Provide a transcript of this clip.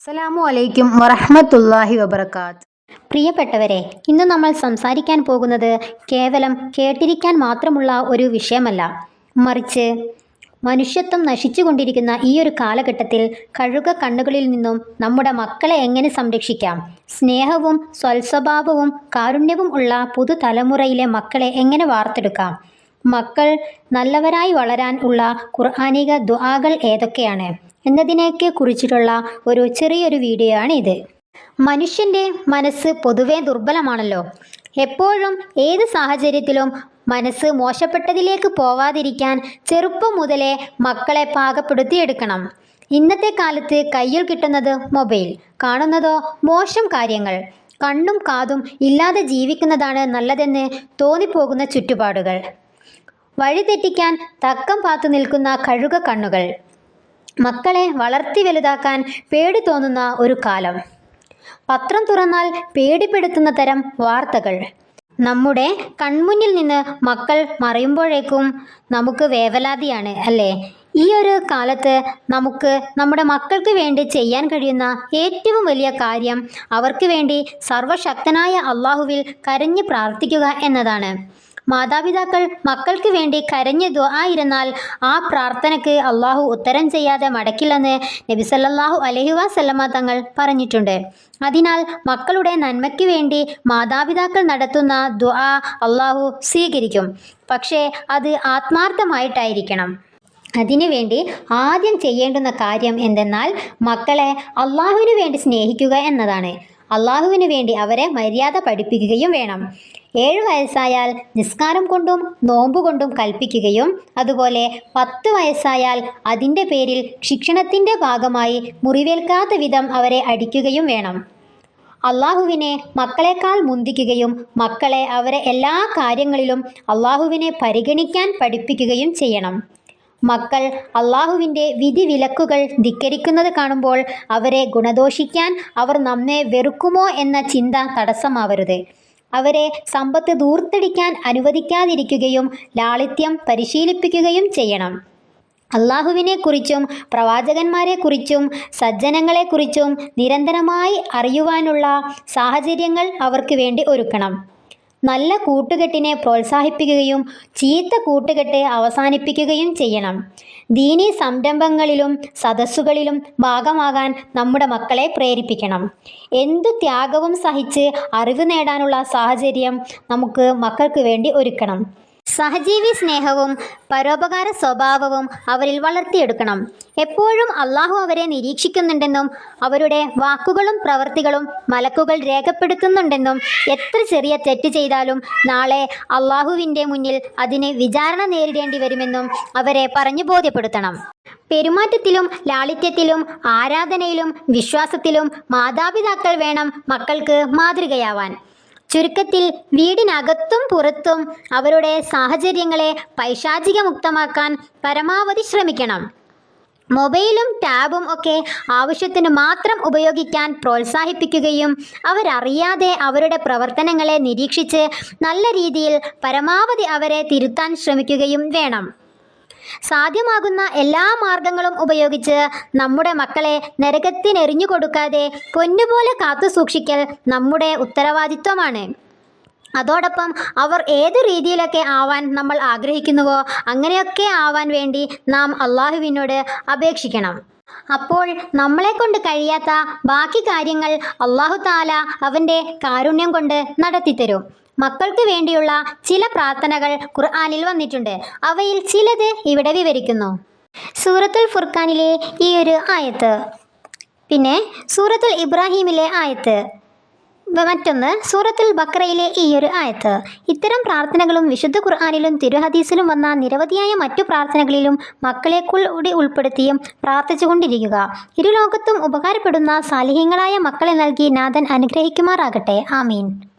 അസ്സലാമു അലൈക്കും വറഹ്മത്തുള്ളാഹി വബർക്കാത്ത് പ്രിയപ്പെട്ടവരെ ഇന്ന് നമ്മൾ സംസാരിക്കാൻ പോകുന്നത് കേവലം കേട്ടിരിക്കാൻ മാത്രമുള്ള ഒരു വിഷയമല്ല. മറിച്ച് മനുഷ്യത്വം നശിച്ചുകൊണ്ടിരിക്കുന്ന ഈ ഒരു കാലഘട്ടത്തിൽ കഴുക കണ്ണുകളിൽ നിന്നും നമ്മുടെ മക്കളെ എങ്ങനെ സംരക്ഷിക്കാം? സ്നേഹവും സ്വൽസ്വഭാവവും കാരുണ്യവും ഉള്ള പുതുതലമുറയിലെ മക്കളെ എങ്ങനെ വാർത്തെടുക്കാം? മക്കൾ നല്ലവരായി വളരാൻ ഉള്ള ഖുർആാനിക ദുആകൾ ഏതൊക്കെയാണ്? എന്നതിനെയൊക്കെ കുറിച്ചിട്ടുള്ള ഒരു ചെറിയൊരു വീഡിയോ ആണ് ഇത് മനുഷ്യന്റെ മനസ്സ് പൊതുവേ ദുർബലമാണല്ലോ. എപ്പോഴും ഏത് സാഹചര്യത്തിലും മനസ്സ് മോശപ്പെട്ടതിലേക്ക് പോവാതിരിക്കാൻ ചെറുപ്പം മുതലേ മക്കളെ പാകപ്പെടുത്തിയെടുക്കണം. ഇന്നത്തെ കാലത്ത് കയ്യിൽ കിട്ടുന്നത് മൊബൈൽ കാണുന്നതോ മോശം കാര്യങ്ങൾ. കണ്ണും കാതും ഇല്ലാതെ ജീവിക്കുന്നതാണ് നല്ലതെന്ന് തോന്നിപ്പോകുന്ന ചുറ്റുപാടുകൾ. വഴിതെറ്റിക്കാൻ തക്കം പാത്തു നിൽക്കുന്ന കഴുക കണ്ണുകൾ മക്കളെ വളർത്തി വലുതാക്കാൻ പേടി തോന്നുന്ന ഒരു കാലം. പത്രം തുറന്നാൽ പേടിപ്പെടുത്തുന്ന തരം വാർത്തകൾ. നമ്മുടെ കൺമുന്നിൽ നിന്ന് മക്കൾ മറയുമ്പോഴേക്കും നമുക്ക് വേവലാതിയാണ് അല്ലേ? ഈ ഒരു കാലത്ത് നമുക്ക് നമ്മുടെ മക്കൾക്ക് വേണ്ടി ചെയ്യാൻ കഴിയുന്ന ഏറ്റവും വലിയ കാര്യം അവർക്ക് വേണ്ടി സർവശക്തനായ അള്ളാഹുവിൽ കരഞ്ഞ് പ്രാർത്ഥിക്കുക എന്നതാണ്. മാതാപിതാക്കൾ മക്കൾക്ക് വേണ്ടി കരഞ്ഞു ആയിരുന്നാൽ ആ പ്രാർത്ഥനയ്ക്ക് അള്ളാഹു ഉത്തരം ചെയ്യാതെ മടക്കില്ലെന്ന് നബിസല്ലാഹു അലൈഹി വസല്ലമ തങ്ങൾ പറഞ്ഞിട്ടുണ്ട്. അതിനാൽ മക്കളുടെ നന്മയ്ക്ക് വേണ്ടി മാതാപിതാക്കൾ നടത്തുന്ന ദുആ അള്ളാഹു സ്വീകരിക്കും. പക്ഷേ അത് ആത്മാർത്ഥമായിട്ടായിരിക്കണം. അതിനുവേണ്ടി ആദ്യം ചെയ്യേണ്ടുന്ന കാര്യം എന്തെന്നാൽ മക്കളെ അള്ളാഹുവിന് വേണ്ടി സ്നേഹിക്കുക എന്നതാണ്. അള്ളാഹുവിന് വേണ്ടി അവരെ മര്യാദ പഠിപ്പിക്കുകയും വേണം. ഏഴ് വയസ്സായാൽ നിസ്കാരം കൊണ്ടും നോമ്പ് കൊണ്ടും കൽപ്പിക്കുകയും അതുപോലെ പത്ത് വയസ്സായാൽ അതിന്റെ പേരിൽ ശിക്ഷണത്തിന്റെ ഭാഗമായി മുറിവേൽക്കാത്ത വിധം അവരെ അടിക്കുകയും വേണം. അള്ളാഹുവിനെ മക്കളെക്കാൾ മുന്തിക്കുകയും മക്കളെ അവരെ എല്ലാ കാര്യങ്ങളിലും അള്ളാഹുവിനെ പരിഗണിക്കാൻ പഠിപ്പിക്കുകയും ചെയ്യണം. മക്കൾ അള്ളാഹുവിന്റെ വിധി വിലക്കുകൾ ധിക്കരിക്കുന്നത് കാണുമ്പോൾ അവരെ ഗുണദോഷിക്കാൻ അവർ നമ്മെ വെറുക്കുമോ എന്ന ചിന്ത തടസ്സമാവരുത്. അവരെ സമ്പത്ത് ദൂർത്തടിക്കാൻ അനുവദിക്കാതിരിക്കുകയും ലാളിത്യം പരിശീലിപ്പിക്കുകയും ചെയ്യണം. അള്ളാഹുവിനെക്കുറിച്ചും പ്രവാചകന്മാരെക്കുറിച്ചും സജ്ജനങ്ങളെക്കുറിച്ചും നിരന്തരമായി അറിയുവാനുള്ള സാഹചര്യങ്ങൾ അവർക്ക് വേണ്ടി ഒരുക്കണം. നല്ല കൂട്ടുകെട്ടിനെ പ്രോത്സാഹിപ്പിക്കുകയും ചീത്ത കൂട്ടുകെട്ട് അവസാനിപ്പിക്കുകയും ചെയ്യണം. ദീനി സംരംഭങ്ങളിലും സദസ്സുകളിലും ഭാഗമാകാൻ നമ്മുടെ മക്കളെ പ്രേരിപ്പിക്കണം. എന്തു ത്യാഗവും സഹിച്ച് അറിവ് നേടാനുള്ള സാഹചര്യം നമുക്ക് മക്കൾക്ക് വേണ്ടി ഒരുക്കണം. സഹജീവി സ്നേഹവും പരോപകാര സ്വഭാവവും അവരിൽ വളർത്തിയെടുക്കണം. എപ്പോഴും അള്ളാഹു അവരെ നിരീക്ഷിക്കുന്നുണ്ടെന്നും അവരുടെ വാക്കുകളും പ്രവൃത്തികളും മലക്കുകൾ രേഖപ്പെടുത്തുന്നുണ്ടെന്നും എത്ര ചെറിയ തെറ്റ് ചെയ്താലും നാളെ അള്ളാഹുവിന്റെ മുന്നിൽ അതിന് വിചാരണ നേരിടേണ്ടി വരുമെന്നും അവരെ പറഞ്ഞു ബോധ്യപ്പെടുത്തണം. പെരുമാറ്റത്തിലും ലാളിത്യത്തിലും ആരാധനയിലും വിശ്വാസത്തിലും മാതാപിതാക്കൾ വേണം മക്കൾക്ക് മാതൃകയാവാൻ. ചുരുക്കത്തിൽ വീടിനകത്തും പുറത്തും അവരുടെ സാഹചര്യങ്ങളെ പൈശാചികമുക്തമാക്കാൻ പരമാവധി ശ്രമിക്കണം. മൊബൈലും ടാബും ഒക്കെ ആവശ്യത്തിന് മാത്രം ഉപയോഗിക്കാൻ പ്രോത്സാഹിപ്പിക്കുകയും അവരറിയാതെ അവരുടെ പ്രവർത്തനങ്ങളെ നിരീക്ഷിച്ച് നല്ല രീതിയിൽ പരമാവധി അവരെ തിരുത്താൻ ശ്രമിക്കുകയും വേണം. സാധ്യമാകുന്ന എല്ലാ മാർഗങ്ങളും ഉപയോഗിച്ച് നമ്മുടെ മക്കളെ നരകത്തിനെറിഞ്ഞു കൊടുക്കാതെ പൊന്നുപോലെ കാത്തു സൂക്ഷിക്കൽ നമ്മുടെ ഉത്തരവാദിത്വമാണ്. അതോടൊപ്പം അവർ ഏത് രീതിയിലൊക്കെ ആവാൻ നമ്മൾ ആഗ്രഹിക്കുന്നുവോ അങ്ങനെയൊക്കെ ആവാൻ വേണ്ടി നാം അള്ളാഹുവിനോട് അപേക്ഷിക്കണം. അപ്പോൾ നമ്മളെ കൊണ്ട് കഴിയാത്ത ബാക്കി കാര്യങ്ങൾ അള്ളാഹു താല അവന്റെ കാരുണ്യം കൊണ്ട് നടത്തിത്തരും. മക്കൾക്ക് വേണ്ടിയുള്ള ചില പ്രാർത്ഥനകൾ ഖുർആാനിൽ വന്നിട്ടുണ്ട്. അവയിൽ ചിലത് ഇവിടെ വിവരിക്കുന്നു. സൂറത്തുൽ ഫുർഖാനിലെ ഈ ഒരു ആയത്ത്. പിന്നെ സൂറത്തുൽ ഇബ്രാഹിമിലെ ആയത്ത്. മറ്റൊന്ന് സൂറത്തുൽ ബക്രയിലെ ഈ ഒരു ആയത്ത്. ഇത്തരം പ്രാർത്ഥനകളും വിശുദ്ധ ഖുർആാനിലും തിരുഹദീസിലും വന്ന നിരവധിയായ മറ്റു പ്രാർത്ഥനകളിലും മക്കളെ കൂടി ഉൾപ്പെടുത്തിയും പ്രാർത്ഥിച്ചുകൊണ്ടിരിക്കുക. ഇരുലോകത്തും ഉപകാരപ്പെടുന്ന സാലിഹ്യങ്ങളായ മക്കളെ നൽകി നാഥൻ അനുഗ്രഹിക്കുമാറാകട്ടെ. ആമീൻ.